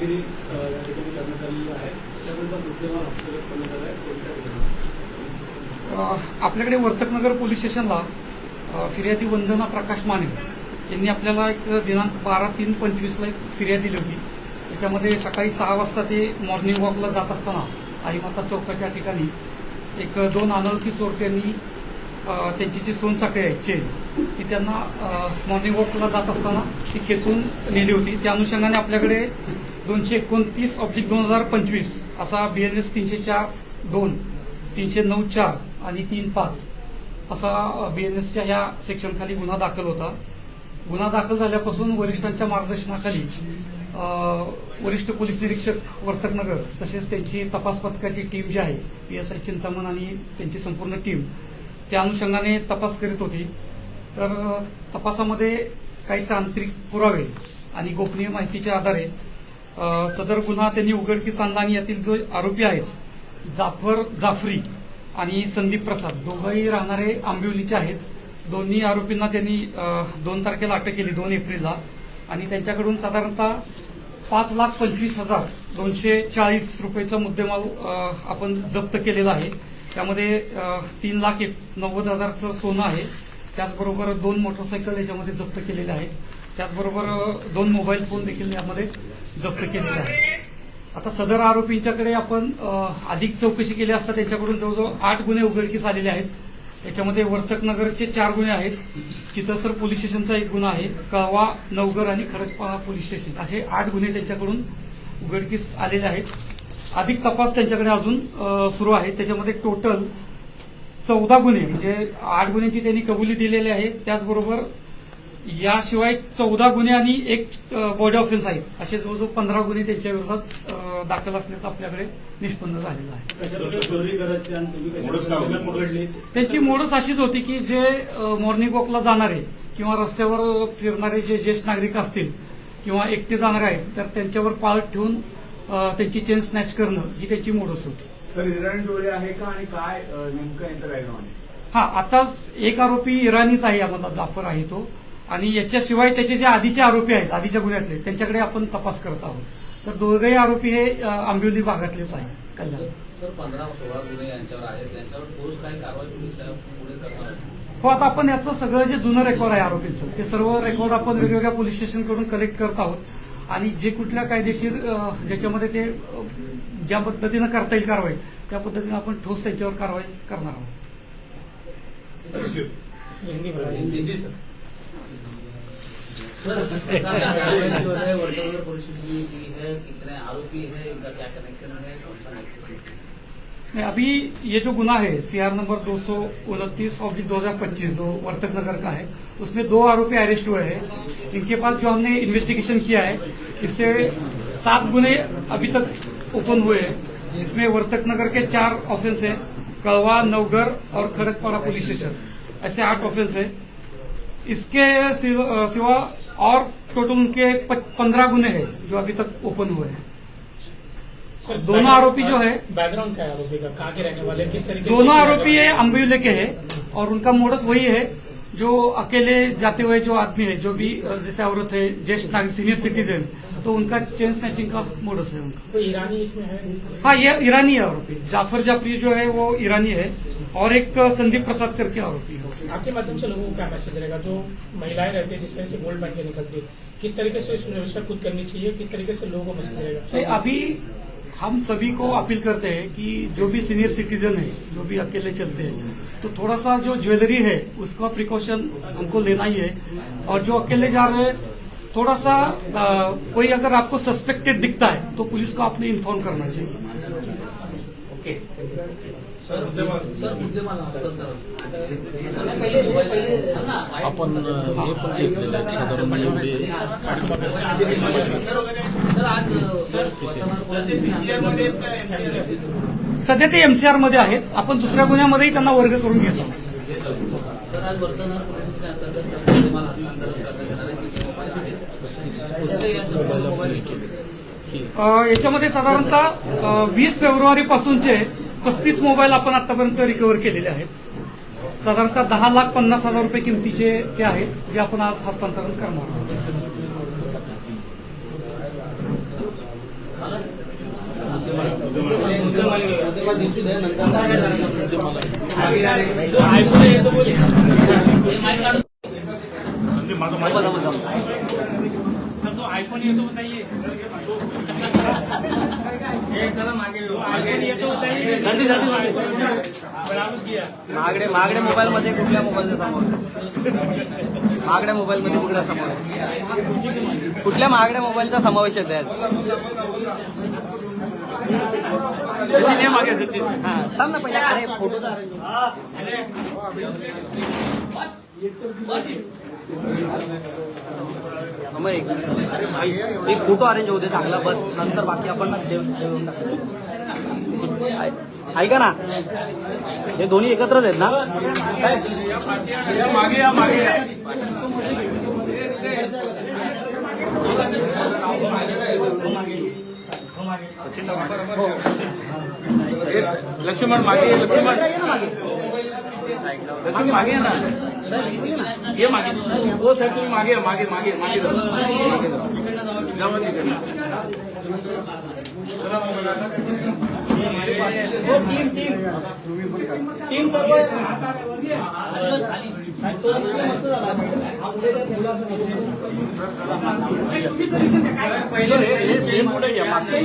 कामगिरी या ठिकाणी करण्यात आलेली आहे. त्यामुळे मुद्देमाल हस्तगत करण्यात आला आहे कोणत्या आपल्याकडे वर्तकनगर पोलीस स्टेशनला फिर्यादी वंदना प्रकाश माने यांनी आपल्याला एक दिनांक बारा तीन पंचवीसला एक फिर्याद दिली होती. त्याच्यामध्ये सकाळी सहा वाजता ते मॉर्निंग वॉकला जात असताना आईमाता चौकाच्या ठिकाणी एक दोन अनोळखी चोरट्यांनी त्यांची जी सोनसाखळी आहे चेन ती त्यांना मॉर्निंग वॉकला जात असताना ती खेचून नेली होती. त्या अनुषंगाने आपल्याकडे दोनशे एकोणतीस ऑब्लिक दोन हजार पंचवीस असा बी एन एस तीनशे चार दोन तीनशे नऊ चार आणि तीन पाच असा बी एन एसच्या ह्या सेक्शनखाली गुन्हा दाखल होता. गुन्हा दाखल झाल्यापासून वरिष्ठांच्या मार्गदर्शनाखाली वरिष्ठ पोलीस निरीक्षक वर्तकनगर तसेच त्यांची तपास पथकाची टीम जी आहे पी एस आय चिंतामण आणि त्यांची संपूर्ण टीम त्या अनुषंगाने तपास करीत होती. तर तपासामध्ये काही तांत्रिक पुरावे आणि गोपनीय माहितीच्या आधारे सदर गुन्हा त्यांनी उघडकीस आणला आणि यातील जो आरोपी आहेत जाफर जाफरी आणि संदीप प्रसाद दोघंही राहणारे आंबिवलीचे आहेत. दोन्ही आरोपींना त्यांनी दोन तारखेला अटक केली दोन एप्रिलला. आणि त्यांच्याकडून साधारणतः पाच लाख पंचवीस हजार दोनशे चाळीस रुपयेचा मुद्देमाल आपण जप्त केलेला आहे. त्यामध्ये तीन लाख एक नव्वद हजारचं सोनं आहे. त्याचबरोबर दोन मोटरसायकल याच्यामध्ये जप्त केलेले आहेत. त्याचबरोबर दोन मोबाईल फोन देखील यामध्ये जप्त केलेले आहेत. आता सदर आरोपींच्याकडे आपण अधिक चौकशी केली असता त्यांच्याकडून जवळजवळ आठ गुन्हे उघडकीस आलेले आहेत. त्याच्यामध्ये वर्तकनगरचे चार गुन्हे आहेत. चितसर पोलीस स्टेशनचा एक गुन्हा आहे. कळवा नवगर आणि खडकपा पोलीस स्टेशन असे आठ गुन्हे त्यांच्याकडून उघडकीस आलेले आहेत. अधिक तपास त्यांच्याकडे अजून सुरू आहे. त्याच्यामध्ये टोटल चौदा गुन्हे म्हणजे आठ गुन्ह्यांची त्यांनी कबुली दिलेली आहे. त्याचबरोबर याशिवाय चौदा गुन्हे आणि एक बॉडी ऑफेन्स आहेत. असे जवळजवळ पंधरा गुन्हे त्यांच्या विरोधात दाखल असल्याचं आपल्याकडे निष्पन्न झालेलं आहे. कशाप्रकारे चोरी करायची आणि तुम्ही मोडच काय कशा होतं? पकडली त्यांची मोडच अशीच होती की जे मॉर्निंग वॉकला जाणारे किंवा रस्त्यावर फिरणारे जे ज्येष्ठ नागरिक असतील किंवा एकटे जाणारे आहेत तर त्यांच्यावर पाळत ठेवून त्यांची चेन स्नॅच करणं ही त्यांची मोडच होती. सर इराणी डोळे आहे का आणि काय नेमकं हा आता एक आरोपी इराणीच आहे यामधला जाफर आहे तो. आणि याच्याशिवाय त्याचे जे आधीचे आरोपी आहेत आधीच्या गुन्ह्यातले त्यांच्याकडे आपण तपास करत आहोत. तर दोघेही आरोपी हे आंबिवली भागातलेच आहेत कल्याण. तर पंधरा सोळा गुन्हे यांच्यावर आहेत त्यांच्यावर ठोस काही कारवाई पोलीस पुढे करणार हो आता आपण याचं सगळं जे जुनं रेकॉर्ड आहे आरोपींचं ते सर्व रेकॉर्ड आपण वेगवेगळ्या पोलीस स्टेशनकडून कलेक्ट करत आहोत. आणि जे कुठल्या कायदेशीर ज्याच्यामध्ये ते ज्या पद्धतीनं करता येईल कारवाई त्या पद्धतीनं आपण ठोस त्यांच्यावर कारवाई करणार आहोत. अभी ये जो गुना है सीआर नंबर दो सौ उनतीस और दो हज़ार पच्चीस, जो वर्तक नगर का है, उसमें दो आरोपी अरेस्ट हुए हैं। इनके पास जो हमने इन्वेस्टिगेशन किया है, इससे सात गुने अभी तक ओपन हुए हैं। इसमें वर्तक नगर के चार ऑफेंस हैं, कड़वा नवगर और खड़गपाड़ा पुलिस स्टेशन ऐसे आठ ऑफेंस है। इसके सिवा और टोटल उनके पंद्रह गुने हैं जो अभी तक ओपन हुए हैं। सर, दोनों आरोपी जो है बैकग्राउंड क्या है आरोपी का? कहाँ के रहने वाले किस तरीके दोनों आरोपी है अम्बिवले के हैं और उनका मोडस वही है जो अकेले जाते हुए जो आदमी है जो भी जैसे औरत है ज्येष्ठ नागरिक सीनियर सिटीजन तो उनका चेन स्नैचिंग का मोडस है उनका। कोई ईरानी इसमें है? हाँ ये ईरानी है आरोपी। जाफ़र जाफरी जो है वो ईरानी है। और एक संदीप प्रसाद करके आरोपी है आपके माध्यम से लोगों को क्या मैसेज रहेगा? जो महिलाएँ रहती है जिस तरह से गोल्ड पहन के निकलती है किस तरीके से सुरक्षा खुद करनी चाहिए? किस तरीके से लोगों को मैसेज रहेगा? अभी हम सभी को अपील करते हैं कि जो भी सीनियर सिटीजन है जो भी अकेले चलते हैं तो थोड़ा सा जो ज्वेलरी है उसका प्रिकॉशन हमको लेना ही है। और जो अकेले जा रहे हैं थोड़ा सा अ, कोई अगर आपको सस्पेक्टेड दिखता है तो पुलिस को आपने इन्फॉर्म करना चाहिए। सर सर आपण हे पण चेक केलेलं आहे साधारण एवढे सर सर, आज वर्तमान सध्या ते एमसीआरमध्ये आहेत आपण दुसऱ्या गुन्ह्यामध्येही त्यांना वर्ग करून घेतो याच्यामध्ये साधारणतः वीस फेब्रुवारी पासूनचे पस्तीस मोबाईल आपण आतापर्यंत रिकव्हर केलेले आहेत. साधारणतः दहा लाख पन्नास हजार रुपये किमतीचे ते आहेत जे आपण आज हस्तांतरण करणार आहोत. आयफोन येतो आयफोन बताइए महागडे महागडे मोबाईल मध्ये कुठल्या मोबाईलचा समावेश महागड्या मोबाईल मध्ये कुठला समावेश कुठल्या महागड्या मोबाईलचा समावेश आहे त्यात? हा, थांब ना पहिले. अरे फोटो एक एक फोटो अरेंज होऊ दे चांगला बस. नंतर बाकी आपण ऐका ना. हे दोन्ही एकत्रच आहेत ना? लक्ष्मण मागे लक्ष्मण. मागे मागे ना. ये मागे. हो साहेब तुम्ही मागे मागे मागे मागे टीम हो, सर्व. पहिले हे हे पुढे घ्या मागच्या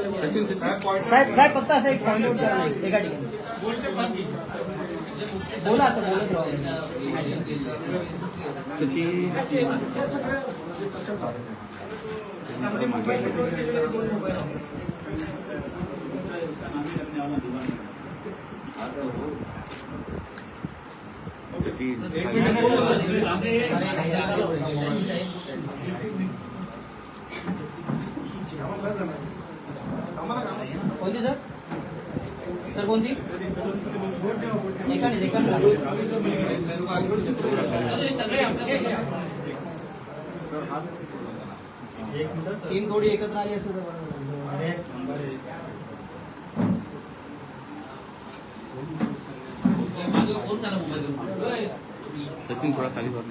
साहेब साहेब फक्त असं एक पॉईंट आउट करा. एका ठिकाणी. बोला असं बोलत कोणती सर सर कोणती एकाने एकाने सगळे टीम थोडी एकत्र आली असं सचिन थोडा खाली बघ.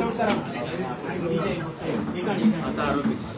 out करा. एकाने,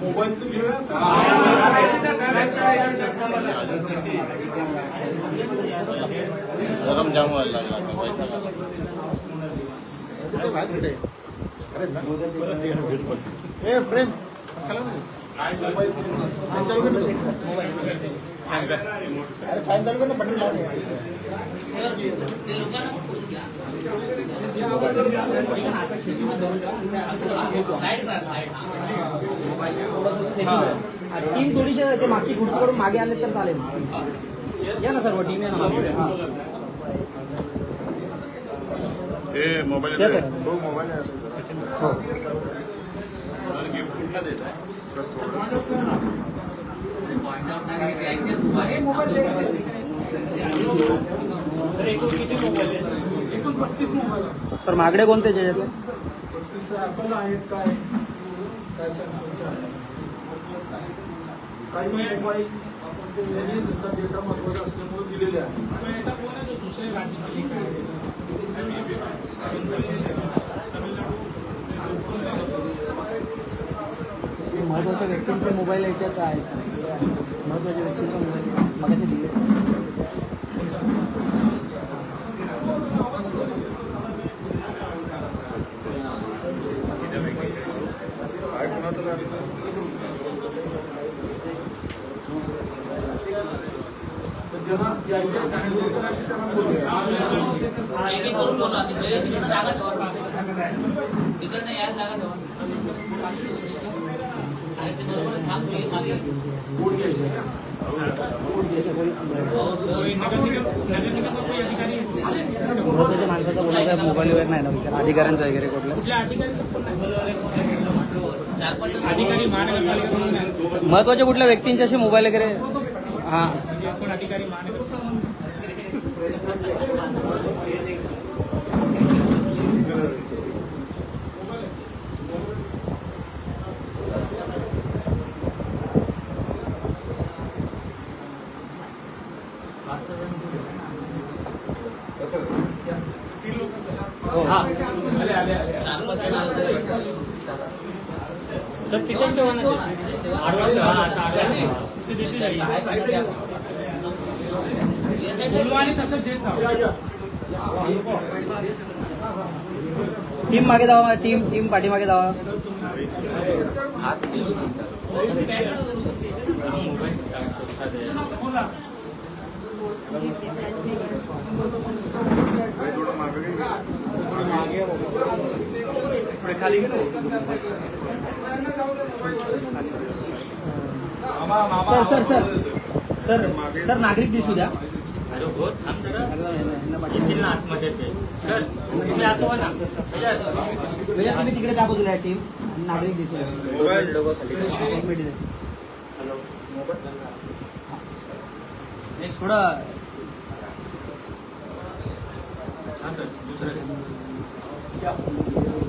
मोबाईलचं घेऊया गरम जाम व्हायला लागला आता, वैताग आला. ते लोकांना पण पुढे घ्या. Slide करा, slide. टीम थोडीशी ते मागची खुर्ची करून मागे आले तर चालेल या ना सर्व टीम या ना मागे हा. हे मोबाईल Yes, sir. तो मोबाईल आहे हो सर थोडंसं Point out नाही द्यायचे मोबाईल एकूण पस्तीस सर मागडे कोणते जे पस्तीस ॲपल आहेत? काय काय सॅमसंगचे आहेत काही मोबाईल आपण ते त्यांचा डेटा महत्त्वाचा असल्यामुळे दिलेले आहे. ऐसा राज्य तुमच्या मोबाईल याच्यात आहेत महत्त्वाच्या व्यक्तींचा मोबाईल मगाशी दिले. जागा ठेवा. महत्त्वाच्या माणसाचा कोणाचा वगैरे नाही ना विचार अधिकाऱ्यांचा वगैरे कुठला अधिकारी महत्त्वाच्या कुठल्या व्यक्तींचे असे मोबाईल वगैरे? हा. अधिकारी महानगर चार पाच जण आले तरी सर तिथेच ठेवा ना ठेवा. आडवा ठेवा, असं आडवा. जाऊ. टीम मागे जावा टीम टीम पाठीमागे जावा भाई थोडं मागे घे. Sir sir sir. Sir sir नागरिक दिसू द्या. भैया तुम्ही तिकडे टीम आणि नागरिक दिसू द्या एक मिनिट द्या. एक थोडं थोडं साईडला घ्या की मोबाईल त्याला आता हे करा ना.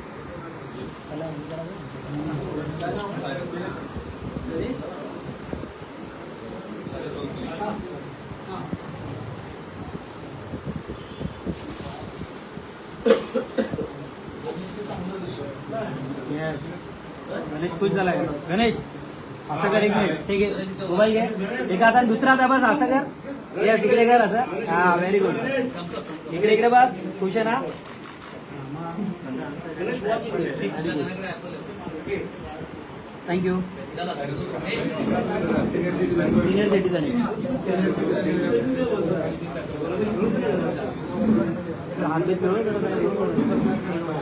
गणेश खुश झालाय. गणेश असं कर एक मिनिट ठीक आहे. मोबाईल घे एक आता दुसरा आता बस असं कर. येस इकडे कर असं. हा व्हेरी गुड इकडे इकडे बघ खुश आहे ना? थँक्यू सिनियर सिटीजन हात मिळून जरा जरा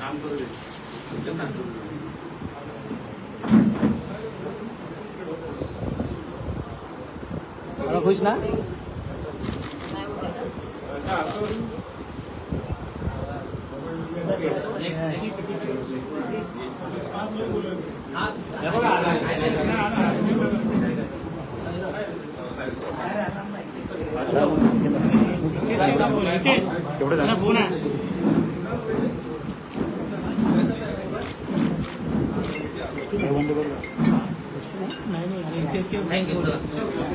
काम करू दे बघा, खुश ना? फोन आहे नाही नाही